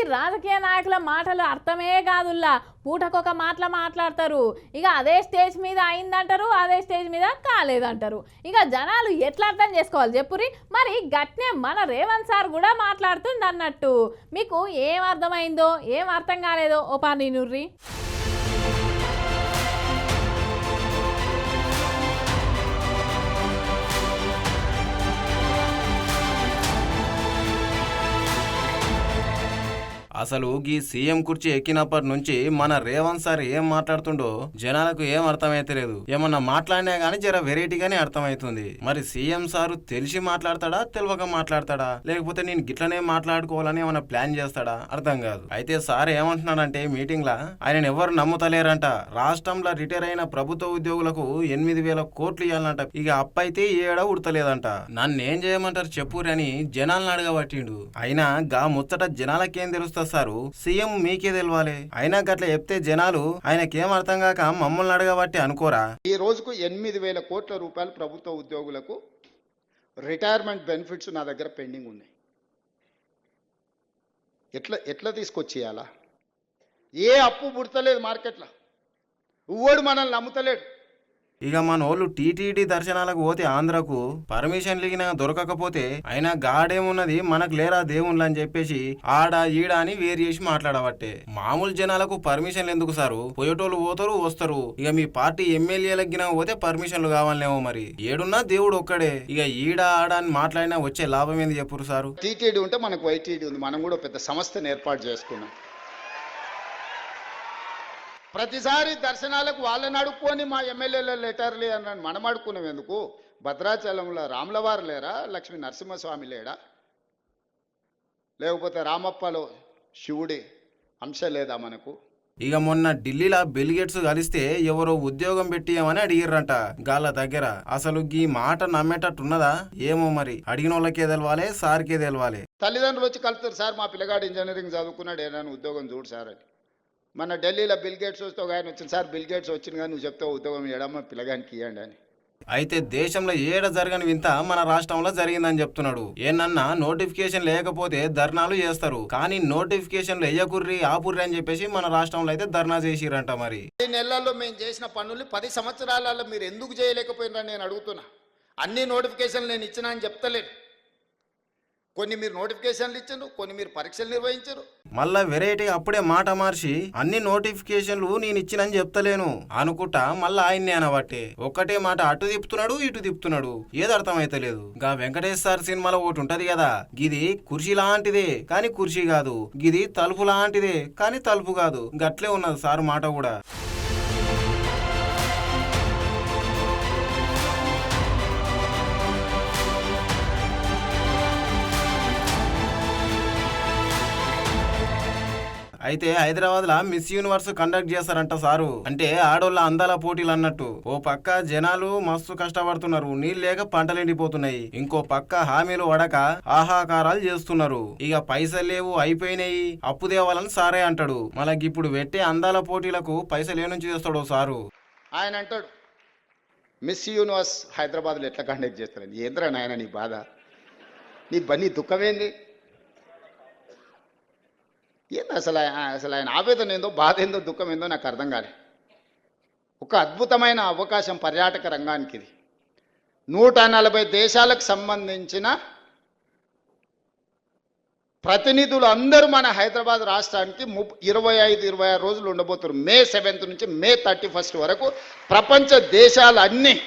ఈ రాజకీయ నాయకుల మాటలు అర్థమే కాదుల్లా. పూటకొక మాటలు మాట్లాడతారు. ఇక అదే స్టేజ్ మీద అయిందంటారు అదే స్టేజ్ మీద కాలేదంటారు. ఇక జనాలు ఎట్లా అర్థం చేసుకోవాలి చెప్పురి? మరి గట్నే మన రేవంత్ సార్ కూడా మాట్లాడుతుంది అన్నట్టు మీకు ఏం అర్థమైందో ఏం అర్థం కాలేదో ఓ పాని నుర్రి. అసలు గీ సీఎం కుర్చీ ఎక్కినప్పటి నుంచి మన రేవంత్ సార్ ఏం మాట్లాడుతుండో జనాలకు ఏం అర్థమైతలేదు. ఏమన్నా మాట్లాడినా గానీ జర వెరైటీగానే అర్థమవుతుంది మరి సీఎం సారు తెలిసి మాట్లాడతాడా తెలియక మాట్లాడతాడా? లేకపోతే నేను గిట్లనే మాట్లాడుకోవాలని ఏమైనా ప్లాన్ చేస్తాడా? అర్థం కాదు. అయితే సార్ ఏమంటున్నాడంటే మీటింగ్ లా ఆయన ఎవరు నమ్ముతలేరంట. రాష్ట్రంలో రిటైర్ అయిన ప్రభుత్వ ఉద్యోగులకు ఎనిమిది వేల కోట్లు ఇవ్వాలంట ఇక అప్పైతే ఏడా ఉడతలేదంట. నన్ను ఏం చేయమంటారు చెప్పురని జనాలను అడగబట్టిండు. అయినా గా ముచ్చట జనాలకేం తెలుస్తా సారు సీఎం మీకే తెలవాలి. అయినా గట్ల చెప్తే జనాలు ఆయనకేం అర్థం కాక మమ్మల్ని అడగబట్టి అనుకోరా? ఈ రోజుకు ఎనిమిది వేల కోట్ల రూపాయలు ప్రభుత్వ ఉద్యోగులకు రిటైర్మెంట్ బెనిఫిట్స్ నా దగ్గర పెండింగ్ ఉన్నాయి. ఎట్లా ఎట్లా తీసుకొచ్చేయాలా? ఏ అప్పు పుడతలేదు మార్కెట్లో ఉవ్వడు మనల్ని నమ్ముతలేడు. ఇక మన వాళ్ళు టీటీడీ దర్శనాలకు పోతే ఆంధ్రకు పర్మిషన్ లిగిన దొరకకపోతే అయినా గాడేమున్నది మనకు లేరా దేవుళ్ళు అని చెప్పేసి ఆడ ఈడ అని వేరు చేసి మాట్లాడబట్టే మామూలు జనాలకు పర్మిషన్లు ఎందుకు సారు? పోయేటోళ్ళు పోతారు వస్తారు. ఇక మీ పార్టీ ఎమ్మెల్యేలకు గినా పోతే పర్మిషన్లు కావాలనేమో మరి. ఏడున్నా దేవుడు ఒక్కడే. ఇక ఈడ ఆడ అని మాట్లాడినా వచ్చే లాభం ఏంది చెప్పురు సారు? టీటీడీ ఉంటే మనకు వైటీడీ ఉంది. మనం కూడా పెద్ద సంస్థను ఏర్పాటు చేసుకున్నాం. ప్రతిసారి దర్శనాలకు వాళ్ళని అడుక్కొని మా ఎమ్మెల్యేల లెటర్లే అన్నాను మనం అడుక్కున్నాం ఎందుకు? భద్రాచలంలో రాములవారు లేరా? లక్ష్మీ నరసింహస్వామి లేడా? లేకపోతే రామప్పలో శివుడి అంశ లేదా మనకు? ఇక మొన్న ఢిల్లీలో బిల్ గేట్స్ కలిస్తే ఎవరో ఉద్యోగం పెట్టియమని అడిగిర్రంట గాళ్ళ దగ్గర. అసలు ఈ మాట నమ్మేటట్టున్నదా? ఏమో మరి. అడిగిన వాళ్ళకే తెలవాలి సార్కే తెలవాలి. తల్లిదండ్రులు వచ్చి కలుస్తారు సార్ మా పిల్లగాడు ఇంజనీరింగ్ చదువుకున్నాడు ఏదైనా ఉద్యోగం చూడు సార్ అని. మన ఢిల్లీలో బిల్ గేట్స్ వస్తే ఒక ఆయన వచ్చింది సార్ బిల్ గేట్స్ వచ్చింది కానీ నువ్వు చెప్తే ఉద్యోగం ఇవ్వడమ్మా పిల్లగానికి ఇవ్వండి అని. అయితే దేశంలో ఏడ జరగని వింత మన రాష్ట్రంలో జరిగిందని చెప్తున్నాడు. ఏనన్నా నోటిఫికేషన్ లేకపోతే ధర్నాలు చేస్తారు. కానీ నోటిఫికేషన్లు వేయకుర్రి ఆపుర్రి అని చెప్పేసి మన రాష్ట్రంలో అయితే ధర్నా చేసిరంట మరి. ఈ నెలల్లో మేము చేసిన పనులు పది సంవత్సరాలలో మీరు ఎందుకు చేయలేకపోయినారని నేను అడుగుతున్నా. అన్ని నోటిఫికేషన్లు నేను ఇచ్చినా అని చెప్తలేను. కొన్ని మీరు నోటిఫికేషన్లు ఇచ్చారు కొన్ని మీరు పరీక్షలు నిర్వహించారు మళ్ళా వెరైటీ అప్పుడే మాట మార్చి అన్ని నోటిఫికేషన్లు నేను ఇచ్చినని చెప్తలేను. అనుకుంటా మళ్ళా ఆయన్ని అనబట్టే. ఒక్కటే మాట అటు తిప్పుతున్నాడు ఇటు తిప్పుతున్నాడు. ఏది అర్థమైతలేదు. గా వెంకటేష్ సార్ సినిమాలో ఒకటి ఉంటది కదా గిది కుర్చీ లాంటిదే కానీ కుర్చీ కాదు. గిది తలుపు లాంటిదే కానీ తలుపు కాదు. గట్లే ఉన్నది సార్ మాట కూడా. అయితే హైదరాబాద్ లా మిస్ యూనివర్స్ కండక్ట్ చేస్తారంట సారు. అంటే ఆడోళ్ళ అందాల పోటీలు అన్నట్టు ఓ పక్క జనాలు మస్తు కష్టపడుతున్నారు. నీళ్ళు లేక పంటలు ఎండిపోతున్నాయి. ఇంకో పక్క హామీలు వడక ఆహాకారాలు చేస్తున్నారు. ఇక పైసలు లేవు అయిపోయినాయి. అప్పు దేవాలని సారే అంటాడు. మనకి ఇప్పుడు పెట్టే అందాల పోటీలకు పైసలు ఏ నుంచి చేస్తాడో సారు? ఆయన అంటాడు మిస్ యూనివర్స్ హైదరాబాద్లో ఎట్లా కండక్ట్ చేస్తారని ఏంద్రా నాయన నీ బాధ? నీ బన్నీ దుఃఖమేంది ఏంది అసలు అసలు ఆయన ఆవేదన ఏందో బాధ ఏందో దుఃఖం ఏందో నాకు అర్థం కాలే. ఒక అద్భుతమైన అవకాశం పర్యాటక రంగానికి ఇది. నూట నలభై దేశాలకు సంబంధించిన ప్రతినిధులు అందరూ మన హైదరాబాద్ రాష్ట్రానికి ము ఇరవై ఐదు ఇరవై ఆరు రోజులు ఉండబోతున్నారు. మే సెవెంత్ నుంచి మే థర్టీ ఫస్ట్ వరకు ప్రపంచ దేశాలన్నీ